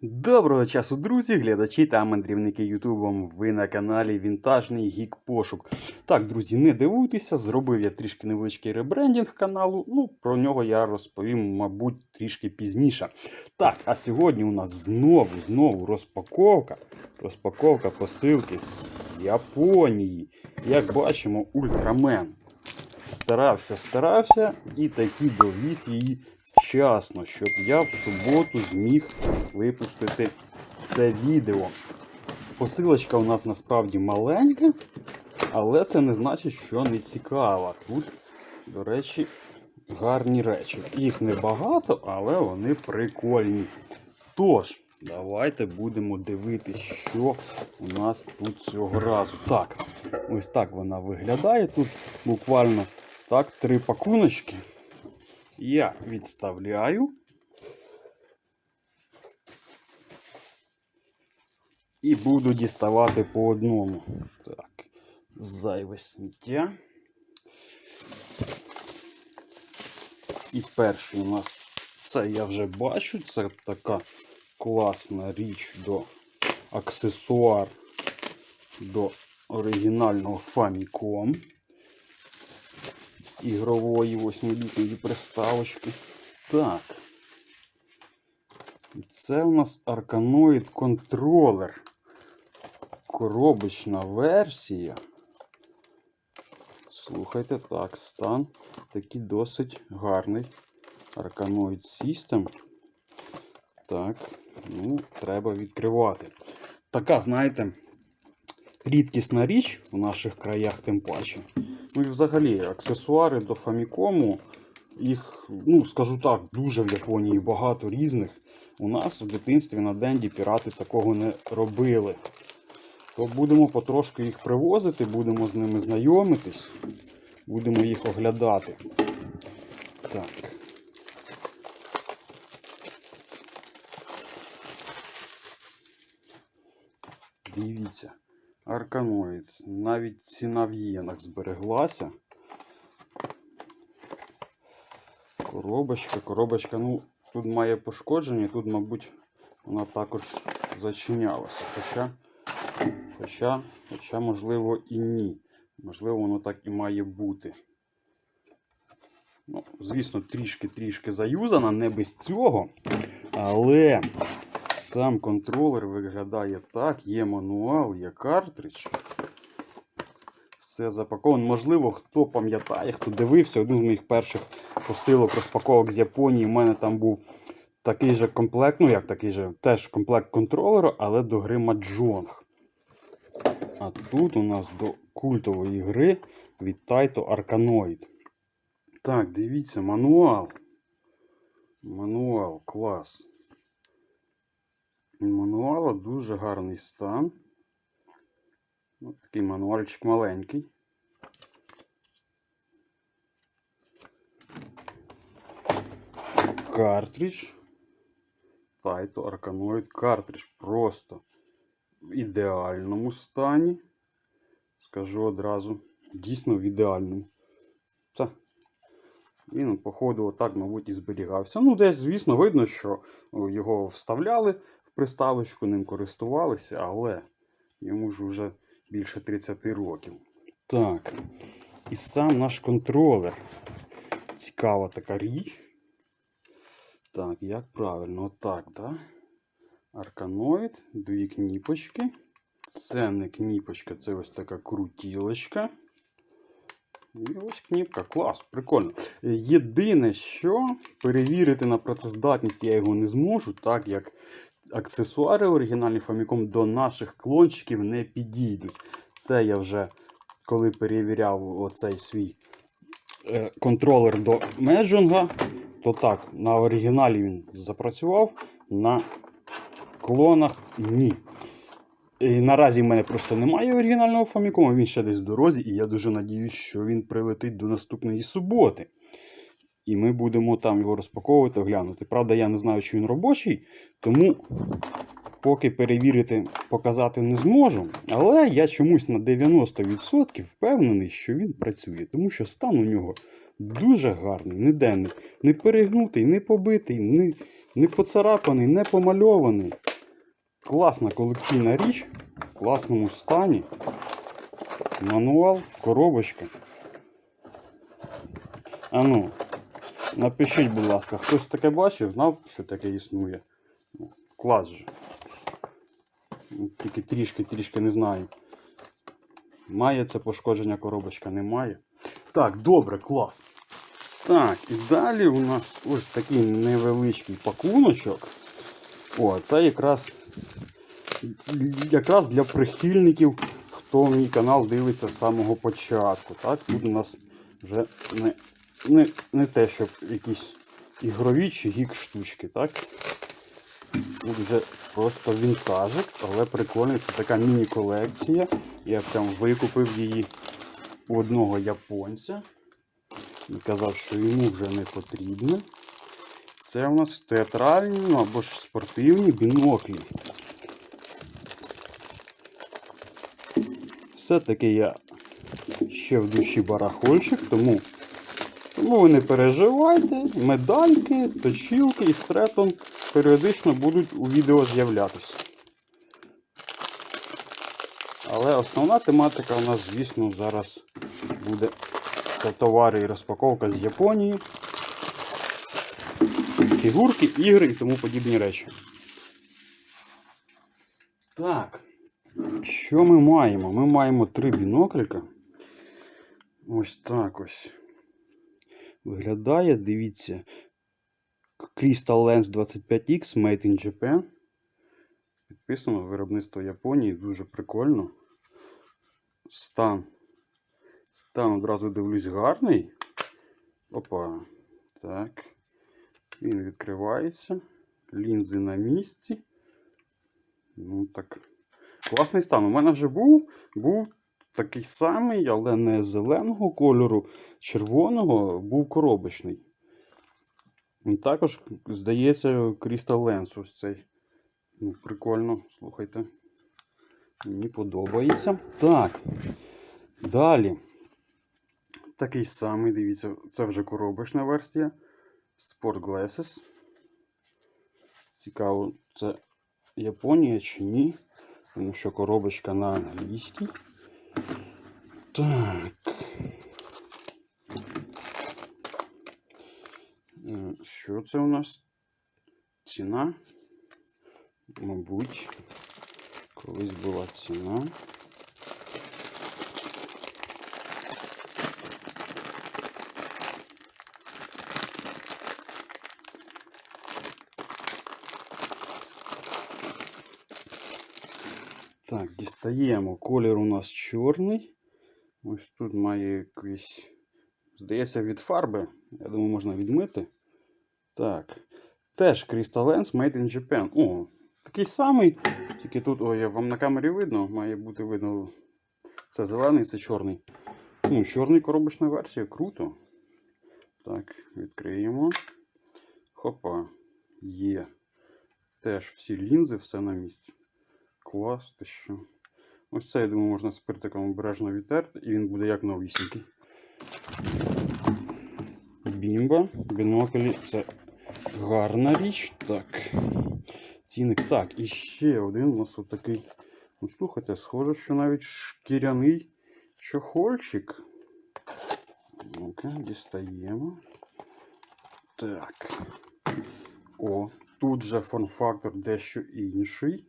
Доброго часу, друзі, глядачі та мандрівники Ютубом. Ви на каналі Вінтажний Гік Пошук. Так, друзі, не дивуйтеся, зробив я трішки невеличкий ребрендінг каналу. Ну, про нього я розповім, мабуть, трішки пізніше. Так, а сьогодні у нас знову, знову розпаковка. Розпаковка посилки з Японії. Як бачимо, ультрамен. Старався, старався і таки довіз її вчасно, щоб я в суботу зміг випустити це відео. Посилочка у нас насправді маленька, але це не значить, що не цікава. Тут, до речі, гарні речі. Їх небагато, але вони прикольні. Тож, давайте будемо дивитися, що у нас тут цього разу. Так, ось так вона виглядає. Тут буквально так, три пакуночки. Я відставляю. І буду діставати по одному. Так, зайве сміття. І перший у нас це я вже бачу. Це така класна річ до аксесуар до оригінального Famicom ігрової 8-літньої приставочки. Так. Це у нас Arkanoid контролер. Коробочна версія. Слухайте, так, стан такий досить гарний. Arkanoid System. Так, ну, треба відкривати. Така, знаєте, рідкісна річ у наших краях, тим паче. Ну і взагалі аксесуари до Famicom, їх, ну скажу так, дуже в Японії багато різних. У нас в дитинстві на Денді пірати такого не робили. То будемо потрошки їх привозити, будемо з ними знайомитись, будемо їх оглядати. Так. Дивіться. Арканоїд. Навіть ціна в єнах збереглася. Коробочка, коробочка, ну, тут має пошкодження, тут, мабуть, вона також зачинялася. Хоча, хоча, хоча, можливо, і ні. Можливо, воно так і має бути. Ну, звісно, трішки-трішки заюзана, не без цього. Але сам контролер виглядає так, є мануал, є картридж. Все запаковано. Можливо, хто пам'ятає, хто дивився, один з моїх перших посилок розпаковок з Японії. У мене там був такий же комплект, ну як такий же, теж комплект контролеру, але до гри Маджонг. А тут у нас до культової гри від Taito Arkanoid. Так, дивіться, мануал. Мануал, клас. Мануала дуже гарний стан. Ось такий мануальчик маленький. Картридж. Taito Arkanoid картридж просто в ідеальному стані. Скажу одразу, дійсно в ідеальному. Та. Він, походу, отак, мабуть, і зберігався. Ну, десь, звісно, видно, що його вставляли приставочку, ним користувалися, але йому ж вже більше 30 років. Так. І сам наш контролер. Цікава така річ. Так, як правильно, отак, да? Арканоїд, дві кніпочки. Це не кніпочка, це ось така крутілочка. І ось кніпка, клас, прикольно. Єдине, що перевірити на працездатність я його не зможу, так як аксесуари оригінальні Famicom до наших клончиків не підійдуть. Це я вже коли перевіряв оцей свій е, контролер до Меджунга, то так, на оригіналі він запрацював, на клонах ні. І наразі в мене просто немає оригінального Famicom, він ще десь в дорозі, і я дуже надіюсь, що він прилетить до наступної суботи. І ми будемо там його розпаковувати, оглянути. Правда, я не знаю, чи він робочий, тому поки перевірити, показати не зможу. Але я чомусь на 90% впевнений, що він працює, тому що стан у нього дуже гарний, ніде не, не перегнутий, не побитий, не, не поцарапаний, не помальований. класна колекційна річ в класному стані. Мануал, коробочка. А ну, напишіть, будь ласка, хтось таке бачив, знав, що таке існує. Ну, Клас же. Тільки трішки-трішки не знаю. Має це пошкодження коробочка, немає. Так, добре, клас. Так, і далі у нас ось такий невеличкий пакуночок. О, це якраз, якраз для прихильників, хто мій канал дивиться з самого початку. Так, тут у нас вже не, не, не те, щоб якісь ігрові чи гік штучки, так? Тут вже просто вінтажик, але прикольний. Це така міні-колекція. Я прям викупив її у одного японця. Він казав, що йому вже не потрібно. Це у нас театральні або ж спортивні біноклі. Все-таки я ще в душі барахольщик, тому, тому ви не переживайте, медальки, точілки і стретом періодично будуть у відео з'являтися. Але основна тематика у нас, звісно, зараз буде це товари і розпаковка з Японії, фігурки, ігри і тому подібні речі. Так, що ми маємо? Ми маємо три бінокліка. Ось так ось. Виглядає, дивіться. Crystal Lens 25X Made in Japan. Підписано виробництво Японії, дуже прикольно. Стан. Стан одразу дивлюсь гарний. Опа. Так. Він відкривається. Лінзи на місці. Ну так. Класний стан. У мене вже був. Був такий самий, але не зеленого кольору, червоного, був коробочний. Також, здається, Crystal Lens ось цей. Ну, прикольно, слухайте. Мені подобається. Так. Далі. Такий самий, дивіться, це вже коробочна версія. Sport Glasses. Цікаво, це Японія чи ні. Тому що коробочка на англійській. Так. Е, Що це у нас? Ціна? Мабуть, колись була ціна. Так, дістаємо. Колір у нас чорний. Ось тут має якийсь. Здається, від фарби. Я думаю, можна відмити. Так. Теж Crystal Lens Made in Japan. О, такий самий. Тільки тут, ой, вам на камері видно, має бути видно. Це зелений, це чорний. Ну, чорний коробочна версія, круто. Так, відкриємо. Хопа. Є. Теж всі лінзи, все на місці. Клас, ти що. Ось це, я думаю, можна спиртиком обережно відтерти, і він буде як новісінький. Бімба, біноклі це гарна річ. Так. Цінник. Так, і ще один у нас отакий. Ну, слухайте, схоже, що навіть шкіряний чохольчик. Ну-ка, дістаємо. Так. О, тут же форм-фактор дещо інший.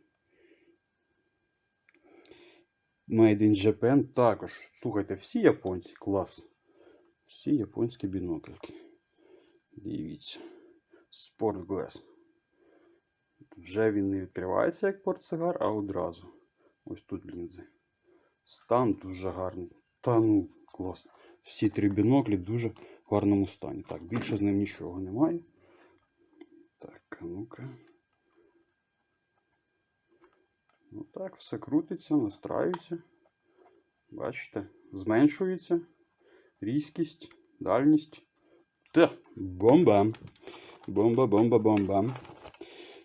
Made in Japan також. Слухайте, всі японці клас. Всі японські біноклики. Дивіться. Sport Glass. Вже він не відкривається як портсигар, а одразу. Ось тут лінзи. Стан дуже гарний. Та ну, клас. Всі три біноклі дуже в гарному стані. Так, більше з ним нічого немає. Так, а ну-ка. Ну так, все крутиться, настраюється. Бачите, зменшується різкість, дальність. Та, бомба. Бомба, бомба, бомба.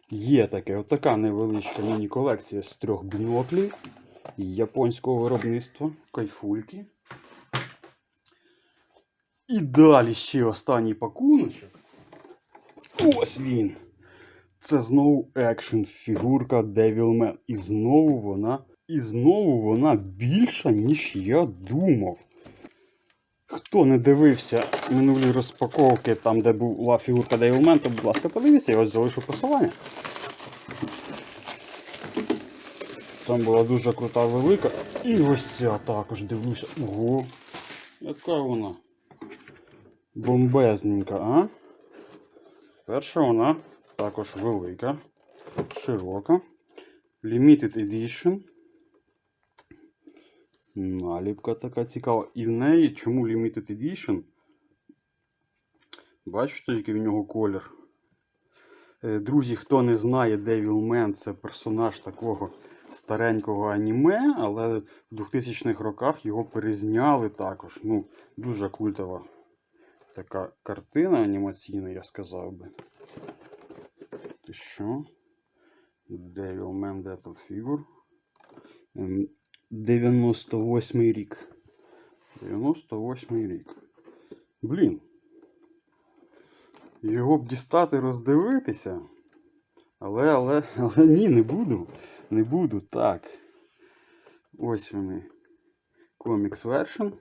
Є таке, отака невеличка міні-колекція з трьох біноклів японського виробництва. Кайфульки. І далі ще останній пакуночок. Ось він. Це знову екшн фігурка Devilman. І знову вона. І знову вона більша, ніж я думав. Хто не дивився минулі розпаковки, там, де була фігурка Devilman, то, будь ласка, подивіться, я ось залишу посилання. Там була дуже крута велика. І ось ця також дивлюся. Ого! Яка вона? Бомбезненька, а? Перша вона також велика, широка. Limited Edition. Наліпка така цікава. І в неї чому Limited Edition? Бачите, який в нього колір. Е, Друзі, хто не знає, Devilman це персонаж такого старенького аніме, але в 2000-х роках його перезняли також. Ну, дуже культова така картина анімаційна, я сказав би. Ти що? Devilman Battle Figure. Ем, 98 рік. 98 рік. Блін. Його б дістати роздивитися. Але, але, але ні, не буду. Не буду. Так. Ось вони. Comics Version.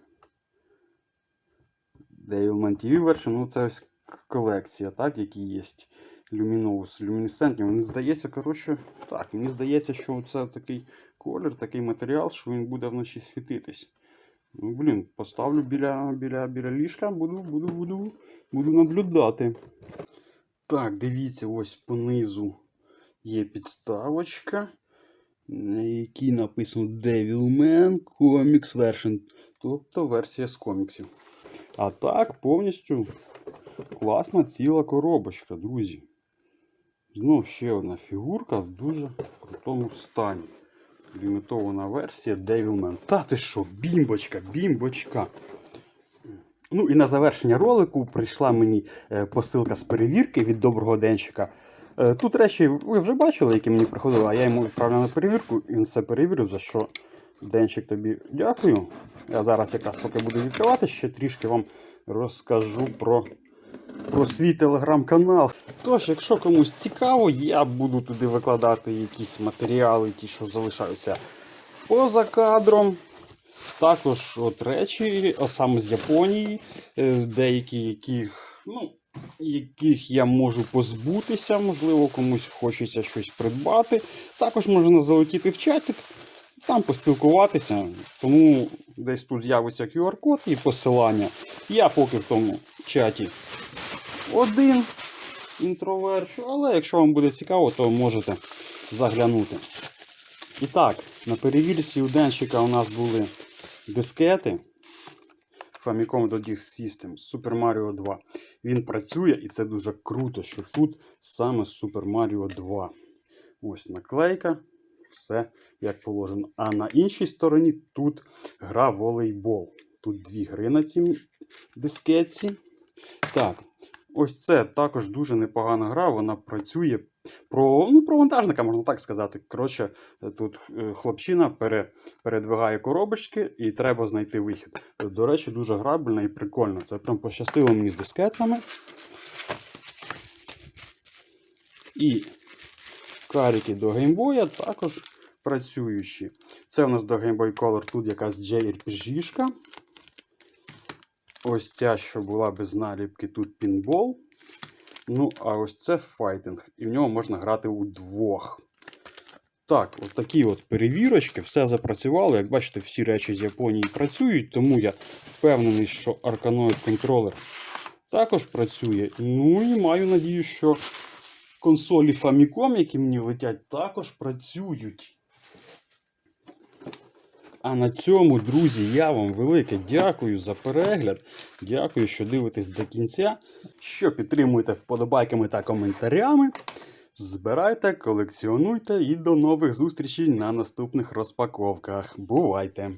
Devilman TV Version. Ну, це ось колекція, так, які є. Luminous, люмінесцентні. Мені здається, коротше, так, мені здається, що це такий колір, такий матеріал, що він буде вночі світитись. Ну, блін, поставлю біля, біля, біля ліжка, буду, буду, буду, буду наблюдати. Так, дивіться, ось понизу є підставочка, на якій написано Devilman Comics Version, тобто версія з коміксів. А так, повністю класна ціла коробочка, друзі. Знов ще одна фігурка в дуже крутому стані. Лімітована версія Devilman. Та ти що, бімбочка, бімбочка. Ну і на завершення ролику прийшла мені е, посилка з перевірки від доброго денщика. Е, Тут речі ви вже бачили, які мені приходили, а я йому відправляв на перевірку, і він все перевірив, за що денщик тобі дякую. Я зараз якраз поки буду відкривати, ще трішки вам розкажу про, про свій телеграм-канал. Тож, якщо комусь цікаво, я буду туди викладати якісь матеріали, ті, що залишаються поза кадром. Також от речі, а саме з Японії, е, деякі, яких, ну, яких я можу позбутися, можливо, комусь хочеться щось придбати. Також можна залетіти в чатик, там поспілкуватися. Тому десь тут з'явиться QR-код і посилання. Я поки в тому чаті один інтроверчу, але якщо вам буде цікаво, то можете заглянути. І так, на перевірці у денщика у нас були дискети Famicom до Disk System Super Mario 2. Він працює і це дуже круто, що тут саме Super Mario 2. Ось наклейка, все як положено. А на іншій стороні тут гра волейбол. Тут дві гри на цій дискетці. Так, ось це також дуже непогана гра. Вона працює про, ну, про вантажника, можна так сказати. Коротше, тут е, хлопчина пере, передвигає коробочки і треба знайти вихід. До речі, дуже грабельна і прикольна. Це прям пощастило мені з дискетами. І каріки до геймбоя також працюючі. Це у нас до Game Boy Color тут якась JRPG-шка. Ось ця, що була без наліпки, тут пінбол. Ну, а ось це файтинг. І в нього можна грати удвох. Так, от такі от перевірочки, все запрацювало. Як бачите, всі речі з Японії працюють, тому я впевнений, що Arkanoid контролер також працює. Ну і маю надію, що консолі Famicom, які мені летять, також працюють. А на цьому, друзі, я вам велике дякую за перегляд. Дякую, що дивитесь до кінця. Що підтримуєте вподобайками та коментарями. Збирайте, колекціонуйте і до нових зустрічей на наступних розпаковках. Бувайте!